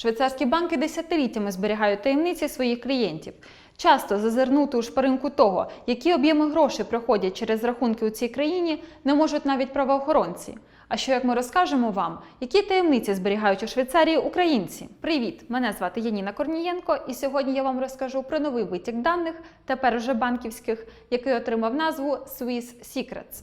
Швейцарські банки десятиліттями зберігають таємниці своїх клієнтів. Часто зазирнути у шпаринку того, які об'єми грошей проходять через рахунки у цій країні, не можуть навіть правоохоронці. А що як ми розкажемо вам, які таємниці зберігають у Швейцарії українці? Привіт! Мене звати Яніна Корнієнко, і сьогодні я вам розкажу про новий витік даних, тепер уже банківських, який отримав назву Swiss Secrets.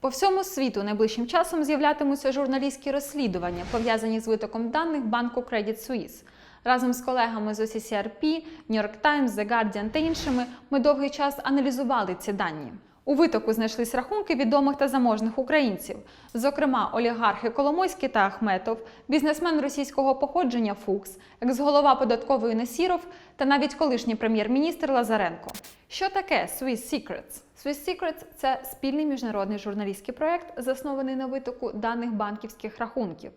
По всьому світу найближчим часом з'являтимуться журналістські розслідування, пов'язані з витоком даних банку Credit Suisse. Разом з колегами з OCCRP, New York Times, The Guardian та іншими ми довгий час аналізували ці дані. У витоку знайшлись рахунки відомих та заможних українців, зокрема олігархи Коломойський та Ахметов, бізнесмен російського походження Фукс, екс-голова податкової Несіров та навіть колишній прем'єр-міністр Лазаренко. Що таке Swiss Secrets? Swiss Secrets – це спільний міжнародний журналістський проект, заснований на витоку даних банківських рахунків.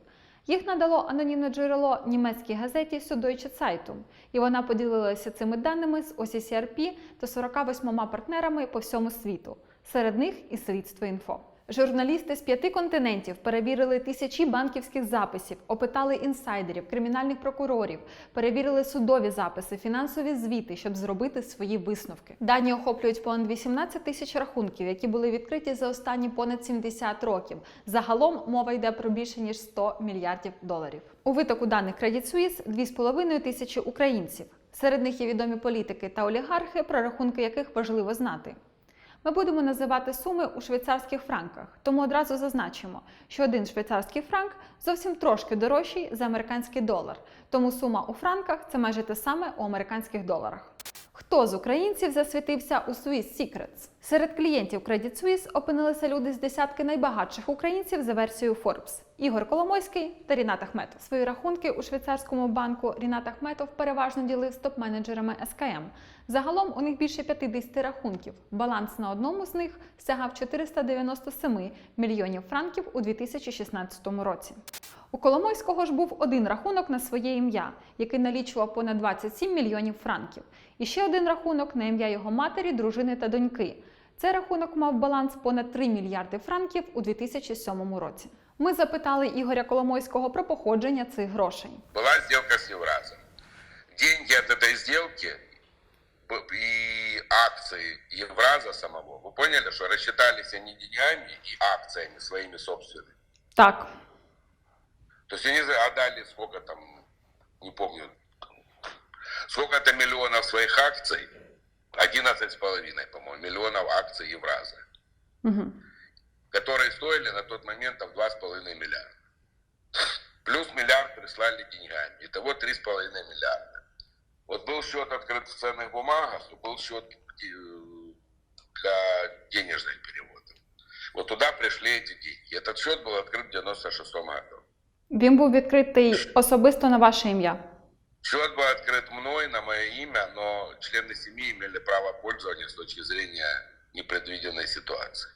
Їх надало анонімне джерело німецькій газеті Süddeutsche Zeitung, і вона поділилася цими даними з OCCRP та 48 партнерами по всьому світу. Серед них і слідство інфо. Журналісти з п'яти континентів перевірили тисячі банківських записів, опитали інсайдерів, кримінальних прокурорів, перевірили судові записи, фінансові звіти, щоб зробити свої висновки. Дані охоплюють понад 18 тисяч рахунків, які були відкриті за останні понад 70 років. Загалом мова йде про більше ніж 100 мільярдів доларів. У витоку даних Credit Suisse 2,5 тисячі українців. Серед них є відомі політики та олігархи, про рахунки яких важливо знати. Ми будемо називати суми у швейцарських франках, тому одразу зазначимо, що один швейцарський франк зовсім трошки дорожчий за американський долар, тому сума у франках це майже те саме у американських доларах. Хто з українців засвітився у Swiss Secrets? Серед клієнтів Credit Suisse опинилися люди з десятки найбагатших українців за версією Forbes. Ігор Коломойський та Рінат Ахметов. Свої рахунки у швейцарському банку Рінат Ахметов переважно ділив з топ-менеджерами СКМ. Загалом у них більше 50 рахунків. Баланс на одному з них сягав 497 мільйонів франків у 2016 році. У Коломойського ж був один рахунок на своє ім'я, який налічував понад 27 мільйонів франків, і ще один рахунок на ім'я його матері, дружини та доньки. Цей рахунок мав баланс понад 3 мільярди франків у 2007 році. Ми запитали Ігоря Коломойського про походження цих грошей. Была сделка с Евразом. Деньги от этой сделки п- и акции Евраза самого, вы поняли, что рассчитались они деньгами и акциями своими собственными. Так, То есть они отдали сколько там, не помню, сколько-то миллионов своих акций, 11 с половиной, по-моему, миллионов акций Евраза, угу. которые стоили на тот момент там 2,5 миллиарда. Плюс миллиард прислали деньгами. Итого 3,5 миллиарда. Вот был счет открыт в ценных бумагах, был счет для денежных переводов. Вот туда пришли эти деньги. Этот счет был открыт в 96 году. він був відкритий особисто на ваше ім'я. Счет был открыт мной на мое имя, но члены семьи имели право пользования с точки зрения непредвиденной ситуации.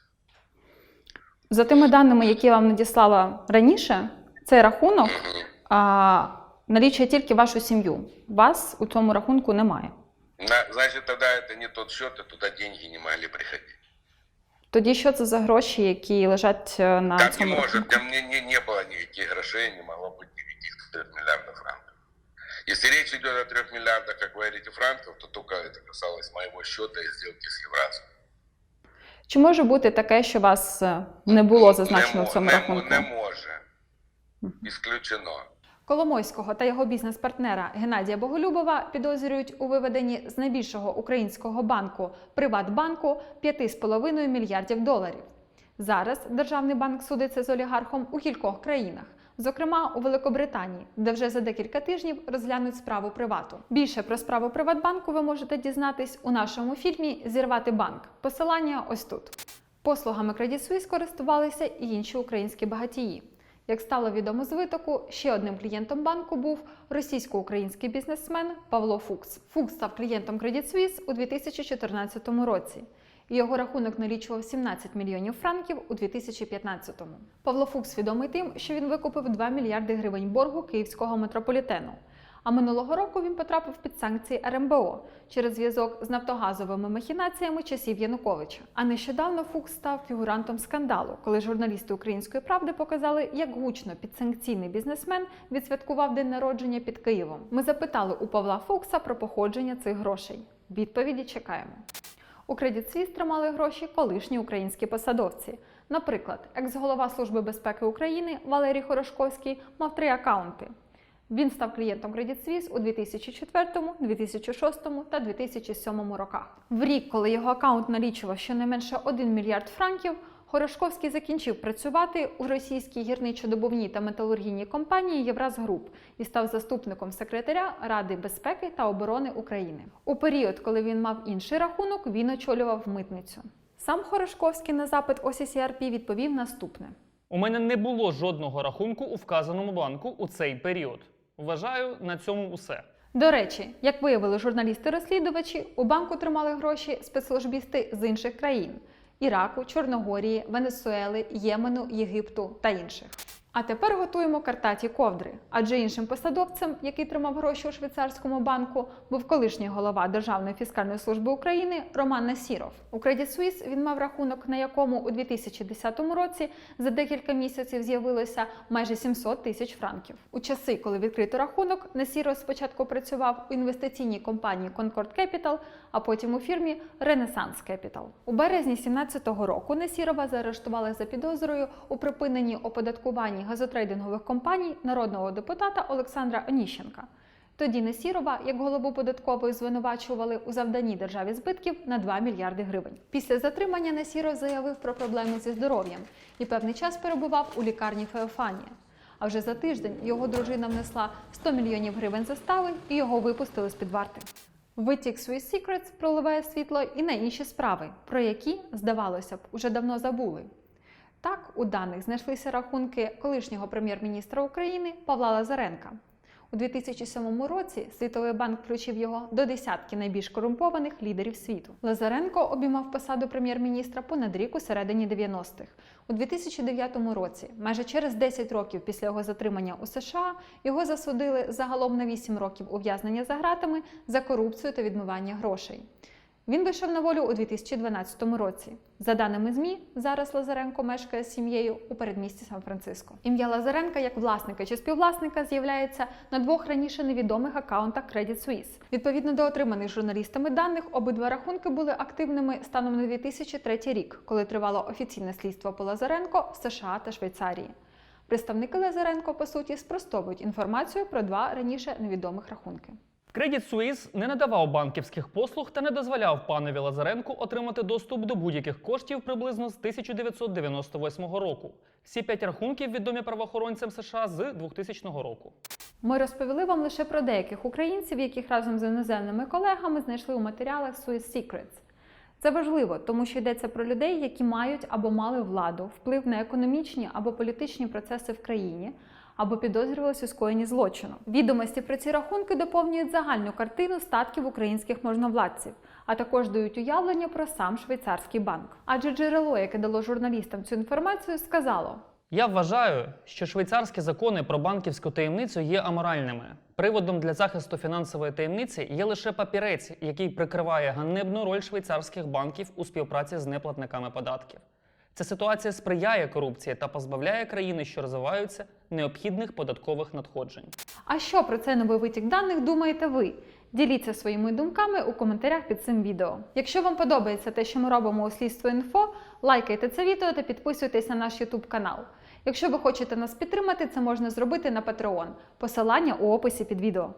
За тими даними, які я вам надіслала раніше, цей рахунок а, налічує тільки вашу сім'ю. Вас у цьому рахунку немає. На- значит, тогда это не тот счет, и туда деньги не могли приходить. Тоді що це за гроші, які лежать е, на Там не цьому может, рахунку? там не, не, не было никаких грошей, не могло быть никаких 3 миллиардов франков. Если речь идет о 3 миллиардах, как вы говорите, франков, то только это касалось моего счета и сделки с Евразом. Чи може бути таке, що вас е, не було зазначено не, в цьому мо- не, рахунку? Не може. Исключено. Коломойського та його бізнес-партнера Геннадія Боголюбова підозрюють у виведенні з найбільшого українського банку Приватбанку 5,5 мільярдів доларів. Зараз державний банк судиться з олігархом у кількох країнах, зокрема у Великобританії, де вже за декілька тижнів розглянуть справу привату. Більше про справу Приватбанку ви можете дізнатись у нашому фільмі Зірвати банк. Посилання ось тут. Послугами Credit Suisse користувалися і інші українські багатії. Як стало відомо з витоку, ще одним клієнтом банку був російсько-український бізнесмен Павло Фукс. Фукс став клієнтом Credit Suisse у 2014 році. Його рахунок налічував 17 мільйонів франків у 2015-му. Павло Фукс відомий тим, що він викупив 2 мільярди гривень боргу київського метрополітену. А минулого року він потрапив під санкції РМБО через зв'язок з нафтогазовими махінаціями часів Януковича. А нещодавно Фукс став фігурантом скандалу, коли журналісти Української правди показали, як гучно підсанкційний бізнесмен відсвяткував день народження під Києвом. Ми запитали у Павла Фукса про походження цих грошей. Відповіді чекаємо. У Credit Suisse тримали гроші колишні українські посадовці. Наприклад, екс-голова Служби безпеки України Валерій Хорошковський мав три акаунти. Він став клієнтом Credit Suisse у 2004, 2006 та 2007 роках. В рік, коли його акаунт налічував щонайменше 1 мільярд франків, Хорошковський закінчив працювати у російській гірничодобувній та металургійній компанії Євразгруп і став заступником секретаря Ради безпеки та оборони України. У період, коли він мав інший рахунок, він очолював митницю. Сам Хорошковський на запит OCCRP відповів наступне. У мене не було жодного рахунку у вказаному банку у цей період. Вважаю, на цьому усе. До речі, як виявили журналісти-розслідувачі, у банку тримали гроші спецслужбісти з інших країн: Іраку, Чорногорії, Венесуели, Ємену, Єгипту та інших. А тепер готуємо картаті ковдри, адже іншим посадовцем, який тримав гроші у швейцарському банку, був колишній голова Державної фіскальної служби України Роман Насіров. У Credit Suisse він мав рахунок, на якому у 2010 році за декілька місяців з'явилося майже 700 тисяч франків. У часи, коли відкрито рахунок, Насіров спочатку працював у інвестиційній компанії Concord Capital, а потім у фірмі Renaissance Capital. У березні 2017 року Насірова заарештували за підозрою у припиненні оподаткуванні газотрейдингових компаній народного депутата Олександра Оніщенка. Тоді Несірова, як голову податкової, звинувачували у завданні державі збитків на 2 мільярди гривень. Після затримання Несіров заявив про проблеми зі здоров'ям і певний час перебував у лікарні Феофанія. А вже за тиждень його дружина внесла 100 мільйонів гривень застави і його випустили з під варти. Витік Swiss Secrets проливає світло і на інші справи, про які, здавалося б, уже давно забули. Так, у даних знайшлися рахунки колишнього прем'єр-міністра України Павла Лазаренка. У 2007 році Світовий банк включив його до десятки найбільш корумпованих лідерів світу. Лазаренко обіймав посаду прем'єр-міністра понад рік у середині 90-х. У 2009 році, майже через 10 років після його затримання у США, його засудили загалом на 8 років ув'язнення за ґратами за корупцію та відмивання грошей. Він вийшов на волю у 2012 році. За даними ЗМІ, зараз Лазаренко мешкає з сім'єю у передмісті Сан-Франциско. Ім'я Лазаренка як власника чи співвласника з'являється на двох раніше невідомих акаунтах Credit Suisse. Відповідно до отриманих журналістами даних, обидва рахунки були активними станом на 2003 рік, коли тривало офіційне слідство по Лазаренко в США та Швейцарії. Представники Лазаренко, по суті, спростовують інформацію про два раніше невідомих рахунки. Credit Suisse не надавав банківських послуг та не дозволяв панові Лазаренку отримати доступ до будь-яких коштів приблизно з 1998 року. Всі п'ять рахунків відомі правоохоронцям США з 2000 року. Ми розповіли вам лише про деяких українців, яких разом з іноземними колегами знайшли у матеріалах Swiss Secrets. Це важливо, тому що йдеться про людей, які мають або мали владу, вплив на економічні або політичні процеси в країні, або підозрювалися у скоєнні злочину. Відомості про ці рахунки доповнюють загальну картину статків українських можновладців, а також дають уявлення про сам швейцарський банк. Адже джерело, яке дало журналістам цю інформацію, сказало. Я вважаю, що швейцарські закони про банківську таємницю є аморальними. Приводом для захисту фінансової таємниці є лише папірець, який прикриває ганебну роль швейцарських банків у співпраці з неплатниками податків. Ця ситуація сприяє корупції та позбавляє країни, що розвиваються, необхідних податкових надходжень. А що про цей новий витік даних думаєте ви? Діліться своїми думками у коментарях під цим відео. Якщо вам подобається те, що ми робимо у слідство інфо, лайкайте це відео та підписуйтесь на наш YouTube канал. Якщо ви хочете нас підтримати, це можна зробити на Patreon. Посилання у описі під відео.